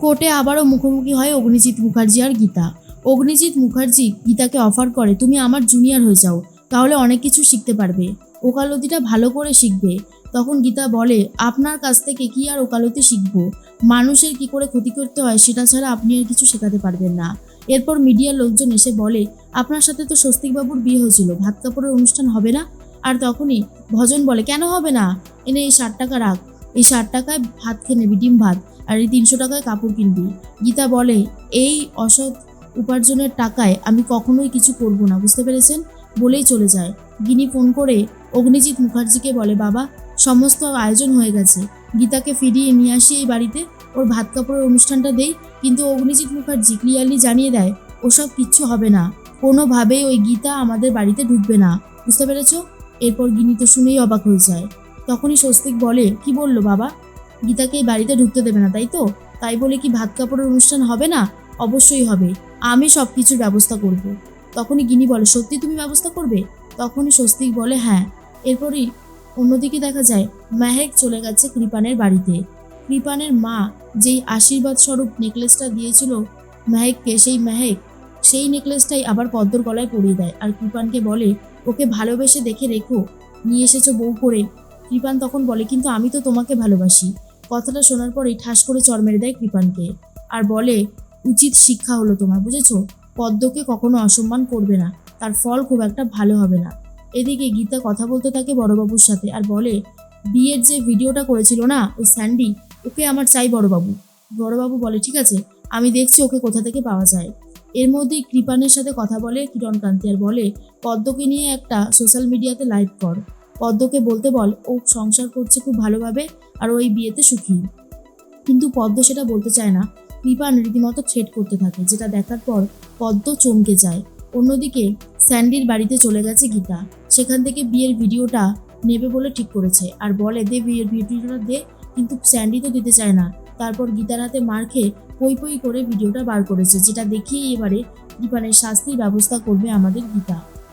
কোর্টে আবারও মুখোমুখি হয় অগ্নিজিৎ মুখার্জি আর গীতা। অগ্নিজিৎ মুখার্জি গীতাকে অফার করে, তুমি আমার জুনিয়র হয়ে যাও, তাহলে অনেক কিছু শিখতে পারবে। ওকালতিটা ভালো করে শিখবে। তখন গীতা বলে, আপনার কাছ থেকে কি আর ওকালতি শিখব? মানুষের কি করে ক্ষতি করতে হয় সেটা ছাড়া আপনি আর কিছু শেখাতে পারবেন না। এরপর মিডিয়ার লোকজন এসে বলে, আপনার সাথে তো স্বস্তিকবাবুর বিয়ে হয়েছিল, ভাত কাপড়ের অনুষ্ঠান হবে না? আর তখনই ভজন বলে, কেন হবে না? এনে এই ষাট টাকা রাখ। এই ষাট টাকায় ভাত খেয়ে নিবি, ডিম ভাত। আর এই তিনশো টাকায় কাপড় কিনবি। গীতা বলে, এই অসৎ উপার্জনের টাকায় আমি কখনোই কিছু করব না। বুঝতে পেরেছেন? বলেই চলে যায়। গিনি ফোন করে অগ্নিজিৎ মুখার্জিকে বলে, বাবা, সমস্ত আয়োজন হয়ে গেছে। গীতাকে ফিরিয়ে নিয়ে আসি এই বাড়িতে। ওর ভাত কাপড়ের অনুষ্ঠানটা দেই। কিন্তু অগ্নিজিৎ মুখার্জি ক্লিয়ারলি জানিয়ে দেয়, ওসব কিচ্ছু হবে না। কোনোভাবেই ওই গীতা আমাদের বাড়িতে ঢুকবে না। বুঝতে পেরেছ? এরপর গিনি তো শুনেই অবাক হয়ে যায়। তখনই স্বস্তিক বলে, কি বলল বাবা? গীতাকে এই বাড়িতে ঢুকতে দেবে না, তাই তো? তাই বলে কি ভাত কাপড়ের অনুষ্ঠান হবে না? অবশ্যই হবে। আমি সব কিছুর ব্যবস্থা করব। তখনই গিনি বলে, সত্যি তুমি ব্যবস্থা করবে? তখনই স্বস্তিক বলে হ্যাঁ। এরপরই অন্যদিকে দেখা যায়, মেহেক চলে গেছে কৃপানের বাড়িতে। কৃপানের মা যেই আশীর্বাদ স্বরূপ নেকলেসটা দিয়েছিল মেহেককে, সেই মেহেক সেই নেকলেসটাই আবার পদ্মর গলায় পরিয়ে দেয়। আর কৃপানকে বলে, ওকে ভালোবেসে দেখে রেখো। নিয়ে এসেছ বউ করে। কৃপান তখন বলে, কিন্তু আমি তো তোমাকে ভালোবাসি। কথাটা শোনার পরেই ঠাস করে চর মেরে দেয় কৃপানকে। আর বলে, উচিত শিক্ষা হলো তোমার, বুঝেছ? পদ্মকে কখনো অসম্মান করবে না। তার ফল খুব একটা ভালো হবে না। এদিকে গীতা কথা বলতে থাকে বড়বাবুর সাথে আর বলে, বিয়ের যে ভিডিওটা করেছিল না, ওই স্যান্ডি, ওকে আমার চাই বড়বাবু। বড়বাবু বলে, ঠিক আছে, আমি দেখছি ওকে কোথা থেকে পাওয়া যায়। এর মধ্যেই কৃপানের সাথে কথা বলে কিরণকান্তি আর বলে, পদ্মকে নিয়ে একটা সোশ্যাল মিডিয়াতে লাইভ কর। পদ্মকে বলতে বল, ও সংসার করছে খুব ভালোভাবে আর ওই বিয়েতে সুখী। কিন্তু পদ্ম সেটা বলতে চায় না। কৃপান রীতিমতো থ্রেট করতে থাকে, যেটা দেখার পর পদ্ম চমকে যায়। অন্যদিকে স্যান্ডির বাড়িতে চলে গেছে গীতা। সেখান থেকে বিয়ের ভিডিওটা নেবে বলে ঠিক করেছে। আর বলে, দে বিয়ের ভিডিওটা দে। কিন্তু স্যান্ডি তো দিতে চায় না। তারপর গীতার হাতে মার খেয়ে পই পই করে ভিডিওটা বার করেছে, যেটা দেখিয়ে এবারে কৃপানের শাস্তির ব্যবস্থা করবে আমাদের গীতা।